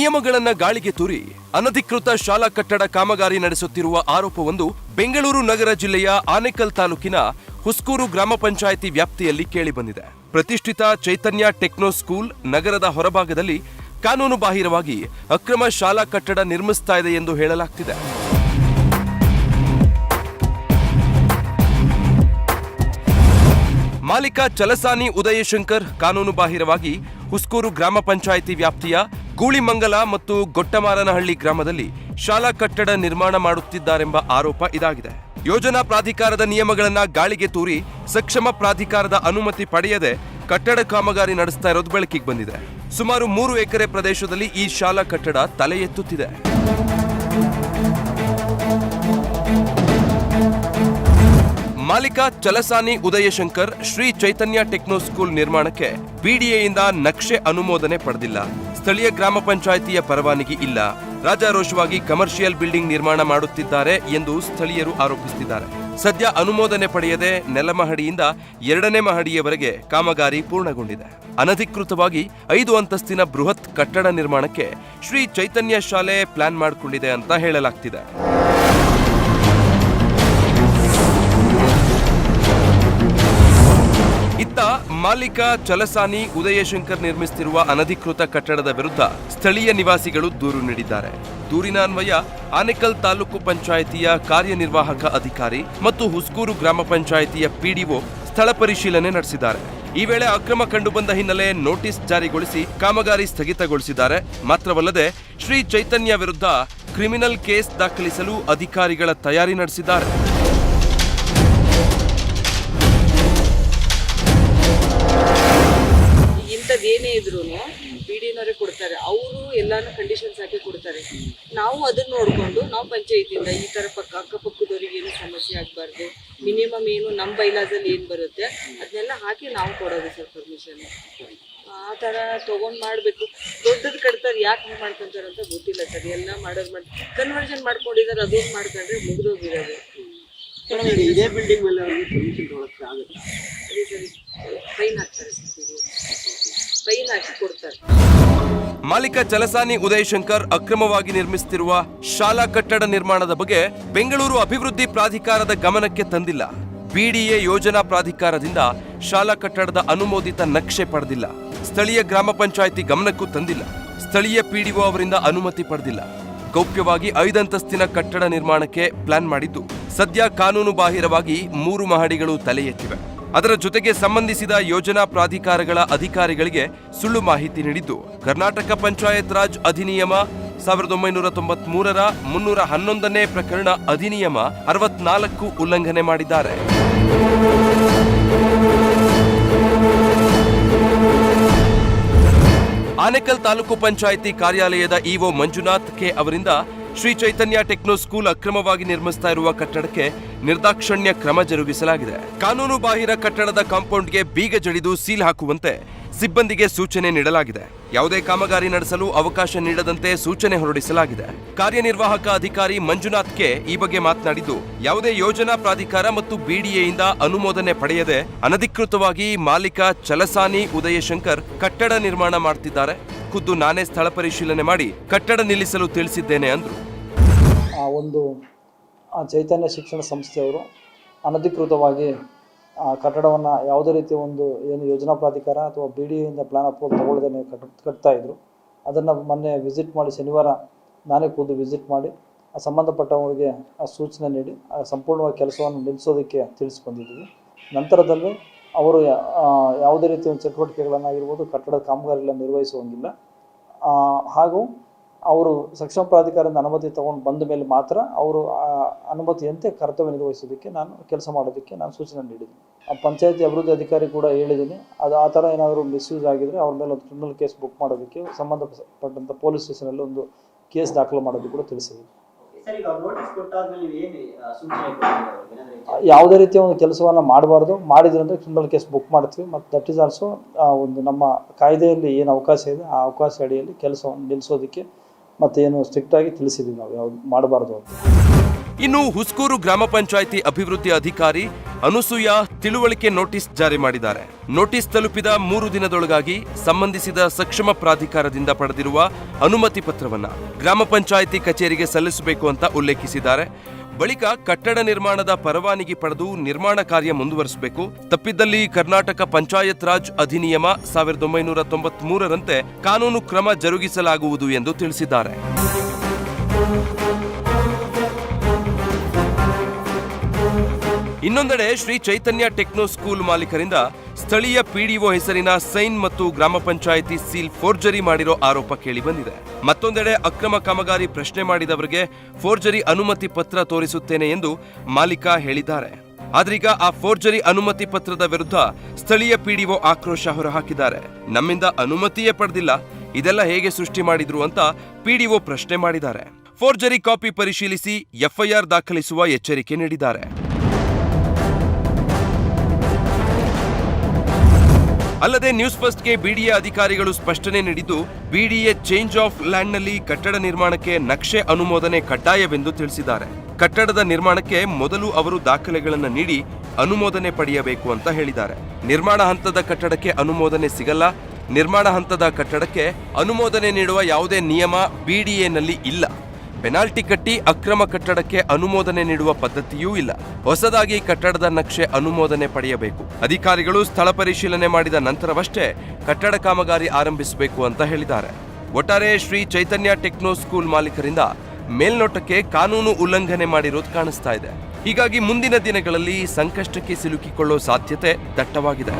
ನಿಯಮಗಳನ್ನ ಗಾಳಿಗೆ ತೂರಿ ಅನಧಿಕೃತ ಶಾಲಾ ಕಟ್ಟಡ ಕಾಮಗಾರಿ ನಡೆಸುತ್ತಿರುವ ಆರೋಪವೊಂದು ಬೆಂಗಳೂರು ನಗರ ಜಿಲ್ಲೆಯ ಆನೇಕಲ್ ತಾಲೂಕಿನ ಹುಸ್ಕೂರು ಗ್ರಾಮ ಪಂಚಾಯಿತಿ ವ್ಯಾಪ್ತಿಯಲ್ಲಿ ಕೇಳಿಬಂದಿದೆ. ಪ್ರತಿಷ್ಠಿತ ಚೈತನ್ಯ ಟೆಕ್ನೋ ಸ್ಕೂಲ್ ನಗರದ ಹೊರಭಾಗದಲ್ಲಿ ಕಾನೂನು ಬಾಹಿರವಾಗಿ ಅಕ್ರಮ ಶಾಲಾ ಕಟ್ಟಡ ನಿರ್ಮಿಸ್ತಾ ಇದೆ ಎಂದು ಹೇಳಲಾಗ್ತಿದೆ. ಮಾಲೀಕ ಚಲಸಾನಿ ಉದಯಶಂಕರ್ ಕಾನೂನು ಬಾಹಿರವಾಗಿ ಹುಸ್ಕೂರು ಗ್ರಾಮ ಪಂಚಾಯಿತಿ ವ್ಯಾಪ್ತಿಯ ಗೂಳಿಮಂಗಲ ಮತ್ತು ಗೊಟ್ಟಮಾರನಹಳ್ಳಿ ಗ್ರಾಮದಲ್ಲಿ ಶಾಲಾ ಕಟ್ಟಡ ನಿರ್ಮಾಣ ಮಾಡುತ್ತಿದ್ದಾರೆಂಬ ಆರೋಪ ಇದಾಗಿದೆ. ಯೋಜನಾ ಪ್ರಾಧಿಕಾರದ ನಿಯಮಗಳನ್ನು ಗಾಳಿಗೆ ತೂರಿ ಸಕ್ಷಮ ಪ್ರಾಧಿಕಾರದ ಅನುಮತಿ ಪಡೆಯದೆ ಕಟ್ಟಡ ಕಾಮಗಾರಿ ನಡೆಸ್ತಾ ಇರೋದು ಬೆಳಕಿಗೆ ಬಂದಿದೆ. ಸುಮಾರು ಮೂರು ಎಕರೆ ಪ್ರದೇಶದಲ್ಲಿ ಈ ಶಾಲಾ ಕಟ್ಟಡ ತಲೆ ಎತ್ತುತ್ತಿದೆ. ಮಾಲೀಕ ಚಲಸಾನಿ ಉದಯಶಂಕರ್ ಶ್ರೀ ಚೈತನ್ಯ ಟೆಕ್ನೋ ಸ್ಕೂಲ್ ನಿರ್ಮಾಣಕ್ಕೆ ಬಿಡಿಎಯಿಂದ ನಕ್ಷೆ ಅನುಮೋದನೆ ಪಡೆದಿಲ್ಲ. ಸ್ಥಳೀಯ ಗ್ರಾಮ ಪಂಚಾಯಿತಿಯ ಪರವಾನಗಿ ಇಲ್ಲ. ರಾಜಾರೋಷವಾಗಿ ಕಮರ್ಷಿಯಲ್ ಬಿಲ್ಡಿಂಗ್ ನಿರ್ಮಾಣ ಮಾಡುತ್ತಿದ್ದಾರೆ ಎಂದು ಸ್ಥಳೀಯರು ಆರೋಪಿಸುತ್ತಿದ್ದಾರೆ. ಸದ್ಯ ಅನುಮೋದನೆ ಪಡೆಯದೆ ನೆಲಮಹಡಿಯಿಂದ ಎರಡನೇ ಮಹಡಿಯವರೆಗೆ ಕಾಮಗಾರಿ ಪೂರ್ಣಗೊಂಡಿದೆ. ಅನಧಿಕೃತವಾಗಿ ಐದು ಅಂತಸ್ತಿನ ಬೃಹತ್ ಕಟ್ಟಡ ನಿರ್ಮಾಣಕ್ಕೆ ಶ್ರೀ ಚೈತನ್ಯ ಶಾಲೆ ಪ್ಲಾನ್ ಮಾಡಿಕೊಂಡಿದೆ ಅಂತ ಹೇಳಲಾಗ್ತಿದೆ. ಮಾಲೀಕ ಚಲಸಾನಿ ಉದಯಶಂಕರ್ ನಿರ್ಮಿಸುತ್ತಿರುವ ಅನಧಿಕೃತ ಕಟ್ಟಡದ ವಿರುದ್ಧ ಸ್ಥಳೀಯ ನಿವಾಸಿಗಳು ದೂರು ನೀಡಿದ್ದಾರೆ. ದೂರಿನ ಅನ್ವಯ ಆನೇಕಲ್ ತಾಲೂಕು ಪಂಚಾಯಿತಿಯ ಕಾರ್ಯನಿರ್ವಾಹಕ ಅಧಿಕಾರಿ ಮತ್ತು ಹುಸ್ಕೂರು ಗ್ರಾಮ ಪಂಚಾಯಿತಿಯ ಪಿಡಿಒ ಸ್ಥಳ ಪರಿಶೀಲನೆ ನಡೆಸಿದ್ದಾರೆ. ಈ ವೇಳೆ ಅಕ್ರಮ ಕಂಡುಬಂದ ಹಿನ್ನೆಲೆ ನೋಟಿಸ್ ಜಾರಿಗೊಳಿಸಿ ಕಾಮಗಾರಿ ಸ್ಥಗಿತಗೊಳಿಸಿದ್ದಾರೆ. ಮಾತ್ರವಲ್ಲದೆ ಶ್ರೀ ಚೈತನ್ಯ ವಿರುದ್ಧ ಕ್ರಿಮಿನಲ್ ಕೇಸ್ ದಾಖಲಿಸಲು ಅಧಿಕಾರಿಗಳ ತಯಾರಿ ನಡೆಸಿದ್ದಾರೆ. ಏನೇ ಇದ್ರು ಬಿ ಡಿನವರೇ ಕೊಡ್ತಾರೆ. ಅವರು ಎಲ್ಲಾನು ಕಂಡೀಷನ್ಸ್ ಹಾಕಿ ಕೊಡ್ತಾರೆ. ನಾವು ಅದನ್ನ ನೋಡಿಕೊಂಡು ನಾವು ಪಂಚಾಯತಿಯಿಂದ ಈ ಥರ ಪಕ್ಕ ಅಕ್ಕಪಕ್ಕದವ್ರಿಗೆ ಏನು ಸಮಸ್ಯೆ ಆಗಬಾರ್ದು ಮಿನಿಮಮ್ ಏನು ನಮ್ಮ ಬೈಲಾಸಲ್ಲಿ ಏನು ಬರುತ್ತೆ ಅದನ್ನೆಲ್ಲ ಹಾಕಿ ನಾವು ಕೊಡೋದು ಸರ್ ಪರ್ಮಿಷನ್ ಆ ಥರ ತೊಗೊಂಡು ಮಾಡಬೇಕು. ದೊಡ್ಡದು ಕಟ್ತಾರೆ ಯಾಕೆ ಹಂಗೆ ಮಾಡ್ಕೊಂತಾರೆ ಅಂತ ಗೊತ್ತಿಲ್ಲ ಸರ್. ಎಲ್ಲ ಮಾಡೋದು ಮಾಡಿ ಕನ್ವರ್ಷನ್ ಮಾಡ್ಕೊಂಡಿದ್ದಾರೆ ಅದೊಂದು ಮಾಡ್ಕೊಂಡ್ರೆ ಮುಗಿದೋಗಿರೋದು. ಇದೇ ಬಿಲ್ಡಿಂಗ್ ಮೇಲೆ ಅವ್ರಿಗೆ ಪರ್ಮಿಷನ್ ತೊಗೊಳಕ್ಕೆ ಆಗುತ್ತೆ? ಅದೇ ಸರಿ. ಫೈನ್ ಹಾಕ್ತಾರೆ ಫೈನ್ ಹಾಕಿ ಕೊಡ್ತಾರೆ. ಮಾಲೀಕ ಚಲಸಾನಿ ಉದಯಶಂಕರ್ ಅಕ್ರಮವಾಗಿ ನಿರ್ಮಿಸುತ್ತಿರುವ ಶಾಲಾ ಕಟ್ಟಡ ನಿರ್ಮಾಣದ ಬಗ್ಗೆ ಬೆಂಗಳೂರು ಅಭಿವೃದ್ಧಿ ಪ್ರಾಧಿಕಾರದ ಗಮನಕ್ಕೆ ತಂದಿಲ್ಲ. ಬಿಡಿಎ ಯೋಜನಾ ಪ್ರಾಧಿಕಾರದಿಂದ ಶಾಲಾ ಕಟ್ಟಡದ ಅನುಮೋದಿತ ನಕ್ಷೆ ಪಡೆದಿಲ್ಲ. ಸ್ಥಳೀಯ ಗ್ರಾಮ ಪಂಚಾಯಿತಿ ಗಮನಕ್ಕೂ ತಂದಿಲ್ಲ. ಸ್ಥಳೀಯ ಪಿಡಿಒ ಅವರಿಂದ ಅನುಮತಿ ಪಡೆದಿಲ್ಲ. ಗೌಪ್ಯವಾಗಿ ಐದಂತಸ್ತಿನ ಕಟ್ಟಡ ನಿರ್ಮಾಣಕ್ಕೆ ಪ್ಲಾನ್ ಮಾಡಿದ್ದು, ಸದ್ಯ ಕಾನೂನು ಬಾಹಿರವಾಗಿ ಮೂರು ಮಹಡಿಗಳು ತಲೆ ಎತ್ತಿವೆ. ಅದರ ಜೊತೆಗೆ ಸಂಬಂಧಿಸಿದ ಯೋಜನಾ ಪ್ರಾಧಿಕಾರಗಳ ಅಧಿಕಾರಿಗಳಿಗೆ ಸುಳ್ಳು ಮಾಹಿತಿ ನೀಡಿದ್ದು. ಕರ್ನಾಟಕ ಪಂಚಾಯತ್ ರಾಜ್ ಅಧಿನಿಯಮ ಸಾವಿರದ ಒಂಬೈನೂರ ತೊಂಬತ್ಮೂರರ ಮುನ್ನೂರ ಹನ್ನೊಂದನೇ ಪ್ರಕರಣ ಅಧಿನಿಯಮ ಅರವತ್ನಾಲ್ಕು ಉಲ್ಲಂಘನೆ ಮಾಡಿದ್ದಾರೆ. ಆನೇಕಲ್ ತಾಲೂಕು ಪಂಚಾಯಿತಿ ಕಾರ್ಯಾಲಯದ ಇಒ ಮಂಜುನಾಥ್ ಕೆ ಅವರಿಂದ ಶ್ರೀ ಚೈತನ್ಯ ಟೆಕ್ನೋ ಸ್ಕೂಲ್ ಅಕ್ರಮವಾಗಿ ನಿರ್ಮಿಸ್ತಾ ಇರುವ ಕಟ್ಟಡಕ್ಕೆ ನಿರ್ದಾಕ್ಷಣ್ಯ ಕ್ರಮ ಜರುಗಿಸಲಾಗಿದೆ. ಕಾನೂನು ಬಾಹಿರ ಕಟ್ಟಡದ ಕಾಂಪೌಂಡ್ಗೆ ಬೀಗ ಜಡಿದು ಸೀಲ್ ಹಾಕುವಂತೆ ಸಿಬ್ಬಂದಿಗೆ ಸೂಚನೆ ನೀಡಲಾಗಿದೆ. ಯಾವುದೇ ಕಾಮಗಾರಿ ನಡೆಸಲು ಅವಕಾಶ ನೀಡದಂತೆ ಸೂಚನೆ ಹೊರಡಿಸಲಾಗಿದೆ. ಕಾರ್ಯನಿರ್ವಾಹಕ ಅಧಿಕಾರಿ ಮಂಜುನಾಥ್ ಕೆ ಈ ಬಗ್ಗೆ ಮಾತನಾಡಿದ್ದು, ಯಾವುದೇ ಯೋಜನಾ ಪ್ರಾಧಿಕಾರ ಮತ್ತು ಬಿಡಿಎಯಿಂದ ಅನುಮೋದನೆ ಪಡೆಯದೆ ಅನಧಿಕೃತವಾಗಿ ಮಾಲೀಕ ಚಲಸಾನಿ ಉದಯಶಂಕರ್ ಕಟ್ಟಡ ನಿರ್ಮಾಣ ಮಾಡ್ತಿದ್ದಾರೆ. ಖುದ್ದು ನಾನೇ ಸ್ಥಳ ಪರಿಶೀಲನೆ ಮಾಡಿ ಕಟ್ಟಡ ನಿಲ್ಲಿಸಲು ತಿಳಿಸಿದ್ದೇನೆ ಅಂದರು. ಒಂದು ಚೈತನ್ಯ ಶಿಕ್ಷಣ ಸಂಸ್ಥೆಯವರು ಅನಧಿಕೃತವಾಗಿ ಕಟ್ಟಡವನ್ನು ಯಾವುದೇ ರೀತಿಯ ಒಂದು ಏನು ಯೋಜನಾ ಪ್ರಾಧಿಕಾರ ಅಥವಾ ಬಿ ಡಿ ಎಯಿಂದ ಪ್ಲಾನ್ ಅಪ್ರೂವಲ್ ತಗೊಳ್ಳದೇ ಕಟ್ ಕಟ್ತಾ ಇದ್ರು ಅದನ್ನು ಮೊನ್ನೆ ವಿಸಿಟ್ ಮಾಡಿ ಶನಿವಾರ ನಾನೇ ಖುದ್ದು ವಿಸಿಟ್ ಮಾಡಿ ಆ ಸಂಬಂಧಪಟ್ಟವರಿಗೆ ಆ ಸೂಚನೆ ನೀಡಿ ಆ ಸಂಪೂರ್ಣವಾಗಿ ಕೆಲಸವನ್ನು ನಿಲ್ಲಿಸೋದಕ್ಕೆ ತಿಳಿಸ್ಕೊಂಡಿದ್ದೀವಿ ನಂತರದಲ್ಲಿ ಅವರು ಆ, ಯಾವುದೇ ರೀತಿಯ ಚಟುವಟಿಕೆಗಳನ್ನಾಗಿರ್ಬೋದು ಕಟ್ಟಡದ ಕಾಮಗಾರಿಗಳನ್ನು ನಿರ್ವಹಿಸುವಂಗಿಲ್ಲ. ಆ, ಹಾಗೂ ಅವರು ಸಕ್ಷಮ ಪ್ರಾಧಿಕಾರದಿಂದ ಅನುಮತಿ ತಗೊಂಡು ಬಂದ ಮೇಲೆ ಮಾತ್ರ ಅವರು ಆ ಅನುಮತಿಯಂತೆ ಕರ್ತವ್ಯ ನಿರ್ವಹಿಸೋದಕ್ಕೆ ನಾನು ಕೆಲಸ ಮಾಡೋದಕ್ಕೆ ನಾನು ಸೂಚನೆ ನೀಡಿದ್ದೀನಿ. ಆ ಪಂಚಾಯತಿ ಅಭಿವೃದ್ಧಿ ಅಧಿಕಾರಿ ಕೂಡ ಹೇಳಿದ್ದೀನಿ. ಅದು ಆ ಥರ ಏನಾದರೂ ಮಿಸ್ಯೂಸ್ ಆಗಿದ್ರೆ ಅವ್ರ ಮೇಲೆ ಒಂದು ಕ್ರಿಮಿನಲ್ ಕೇಸ್ ಬುಕ್ ಮಾಡೋದಕ್ಕೆ ಸಂಬಂಧಪಟ್ಟಂಥ ಪೊಲೀಸ್ ಸ್ಟೇಷನಲ್ಲಿ ಒಂದು ಕೇಸ್ ದಾಖಲು ಮಾಡೋದು ಕೂಡ ತಿಳಿಸಿದ್ದೀನಿ. ಯಾವುದೇ ರೀತಿಯ ಒಂದು ಕೆಲಸವನ್ನು ಮಾಡಬಾರ್ದು. ಮಾಡಿದ್ರಂದ್ರೆ ಅಂದರೆ ಕ್ರಿಮಿನಲ್ ಕೇಸ್ ಬುಕ್ ಮಾಡ್ತೀವಿ. ಮತ್ತು ದಟ್ ಈಸ್ ಆಲ್ಸೋ ಒಂದು ನಮ್ಮ ಕಾಯ್ದೆಯಲ್ಲಿ ಏನು ಅವಕಾಶ ಇದೆ ಆ ಅವಕಾಶ ಅಡಿಯಲ್ಲಿ ಕೆಲಸವನ್ನು ನಿಲ್ಲಿಸೋದಕ್ಕೆ ಮತ್ತು ಏನು ಸ್ಟ್ರಿಕ್ಟಾಗಿ ತಿಳಿಸಿದ್ವಿ ನಾವು, ಯಾವ್ದು ಮಾಡಬಾರ್ದು ಅಂತ. ಇನ್ನು ಹುಸ್ಕೂರು ಗ್ರಾಮ ಪಂಚಾಯಿತಿ ಅಭಿವೃದ್ಧಿ ಅಧಿಕಾರಿ ಅನುಸೂಯ ತಿಳುವಳಿಕೆ ನೋಟಿಸ್ ಜಾರಿ ಮಾಡಿದ್ದಾರೆ. ನೋಟಿಸ್ ತಲುಪಿದ ಮೂರು ದಿನದೊಳಗಾಗಿ ಸಂಬಂಧಿಸಿದ ಸಕ್ಷಮ ಪ್ರಾಧಿಕಾರದಿಂದ ಪಡೆದಿರುವ ಅನುಮತಿ ಪತ್ರವನ್ನ ಗ್ರಾಮ ಪಂಚಾಯಿತಿ ಕಚೇರಿಗೆ ಸಲ್ಲಿಸಬೇಕು ಅಂತ ಉಲ್ಲೇಖಿಸಿದ್ದಾರೆ. ಬಳಿಕ ಕಟ್ಟಡ ನಿರ್ಮಾಣದ ಪರವಾನಗಿ ಪಡೆದು ನಿರ್ಮಾಣ ಕಾರ್ಯ ಮುಂದುವರಿಸಬೇಕು. ತಪ್ಪಿದ್ದಲ್ಲಿ ಕರ್ನಾಟಕ ಪಂಚಾಯತ್ ರಾಜ್ ಅಧಿನಿಯಮ ಸಾವಿರದ ಒಂಬೈನೂರ ತೊಂಬತ್ಮೂರರಂತೆ ಕಾನೂನು ಕ್ರಮ ಜರುಗಿಸಲಾಗುವುದು ಎಂದು ತಿಳಿಸಿದ್ದಾರೆ. ಇನ್ನೊಂದೆಡೆ ಶ್ರೀ ಚೈತನ್ಯ ಟೆಕ್ನೋ ಸ್ಕೂಲ್ ಮಾಲೀಕರಿಂದ ಸ್ಥಳೀಯ ಪಿಡಿಒ ಹೆಸರಿನ ಸೈನ್ ಮತ್ತು ಗ್ರಾಮ ಪಂಚಾಯಿತಿ ಸೀಲ್ ಫೋರ್ಜರಿ ಮಾಡಿರೋ ಆರೋಪ ಕೇಳಿಬಂದಿದೆ ಮತ್ತೊಂದೆಡೆ ಅಕ್ರಮ ಕಾಮಗಾರಿ ಪ್ರಶ್ನೆ ಮಾಡಿದವರಿಗೆ ಫೋರ್ಜರಿ ಅನುಮತಿ ಪತ್ರ ತೋರಿಸುತ್ತೇನೆ ಎಂದು ಮಾಲೀಕ ಹೇಳಿದ್ದಾರೆ. ಆದ್ರೀಗ ಆ ಫೋರ್ಜರಿ ಅನುಮತಿ ಪತ್ರದ ವಿರುದ್ಧ ಸ್ಥಳೀಯ ಪಿಡಿಒ ಆಕ್ರೋಶ ಹೊರಹಾಕಿದ್ದಾರೆ. ನಮ್ಮಿಂದ ಅನುಮತಿಯೇ ಪಡೆದಿಲ್ಲ. ಇದೆಲ್ಲ ಹೇಗೆ ಸೃಷ್ಟಿ ಮಾಡಿದ್ರು ಅಂತ ಪಿಡಿಒ ಪ್ರಶ್ನೆ ಮಾಡಿದ್ದಾರೆ. ಫೋರ್ಜರಿ ಕಾಪಿ ಪರಿಶೀಲಿಸಿ ಎಫ್ಐಆರ್ ದಾಖಲಿಸುವ ಎಚ್ಚರಿಕೆ ನೀಡಿದ್ದಾರೆ. ಅಲ್ಲದೆ ನ್ಯೂಸ್ ಫಸ್ಟ್ಗೆ ಬಿಡಿಎ ಅಧಿಕಾರಿಗಳು ಸ್ಪಷ್ಟನೆ ನೀಡಿದ್ದು, ಬಿಡಿಎ ಚೇಂಜ್ ಆಫ್ ಲ್ಯಾಂಡ್ನಲ್ಲಿ ಕಟ್ಟಡ ನಿರ್ಮಾಣಕ್ಕೆ ನಕ್ಷೆ ಅನುಮೋದನೆ ಕಡ್ಡಾಯವೆಂದು ತಿಳಿಸಿದ್ದಾರೆ. ಕಟ್ಟಡದ ನಿರ್ಮಾಣಕ್ಕೆ ಮೊದಲು ಅವರು ದಾಖಲೆಗಳನ್ನು ನೀಡಿ ಅನುಮೋದನೆ ಪಡೆಯಬೇಕು ಅಂತ ಹೇಳಿದ್ದಾರೆ. ನಿರ್ಮಾಣ ಹಂತದ ಕಟ್ಟಡಕ್ಕೆ ಅನುಮೋದನೆ ಸಿಗಲ್ಲ. ನಿರ್ಮಾಣ ಹಂತದ ಕಟ್ಟಡಕ್ಕೆ ಅನುಮೋದನೆ ನೀಡುವ ಯಾವುದೇ ನಿಯಮ ಬಿಡಿಎನಲ್ಲಿ ಇಲ್ಲ. ಪೆನಾಲ್ಟಿ ಕಟ್ಟಿ ಅಕ್ರಮ ಕಟ್ಟಡಕ್ಕೆ ಅನುಮೋದನೆ ನೀಡುವ ಪದ್ಧತಿಯೂ ಇಲ್ಲ. ಹೊಸದಾಗಿ ಕಟ್ಟಡದ ನಕ್ಷೆ ಅನುಮೋದನೆ ಪಡೆಯಬೇಕು. ಅಧಿಕಾರಿಗಳು ಸ್ಥಳ ಪರಿಶೀಲನೆ ಮಾಡಿದ ನಂತರವಷ್ಟೇ ಕಟ್ಟಡ ಕಾಮಗಾರಿ ಆರಂಭಿಸಬೇಕು ಅಂತ ಹೇಳಿದ್ದಾರೆ. ಒಟ್ಟಾರೆ ಶ್ರೀ ಚೈತನ್ಯ ಟೆಕ್ನೋ ಸ್ಕೂಲ್ ಮಾಲೀಕರಿಂದ ಮೇಲ್ನೋಟಕ್ಕೆ ಕಾನೂನು ಉಲ್ಲಂಘನೆ ಮಾಡಿರೋದು ಕಾಣಿಸ್ತಾ ಇದೆ. ಹೀಗಾಗಿ ಮುಂದಿನ ದಿನಗಳಲ್ಲಿ ಸಂಕಷ್ಟಕ್ಕೆ ಸಿಲುಕಿಕೊಳ್ಳೋ ಸಾಧ್ಯತೆ ದಟ್ಟವಾಗಿದೆ.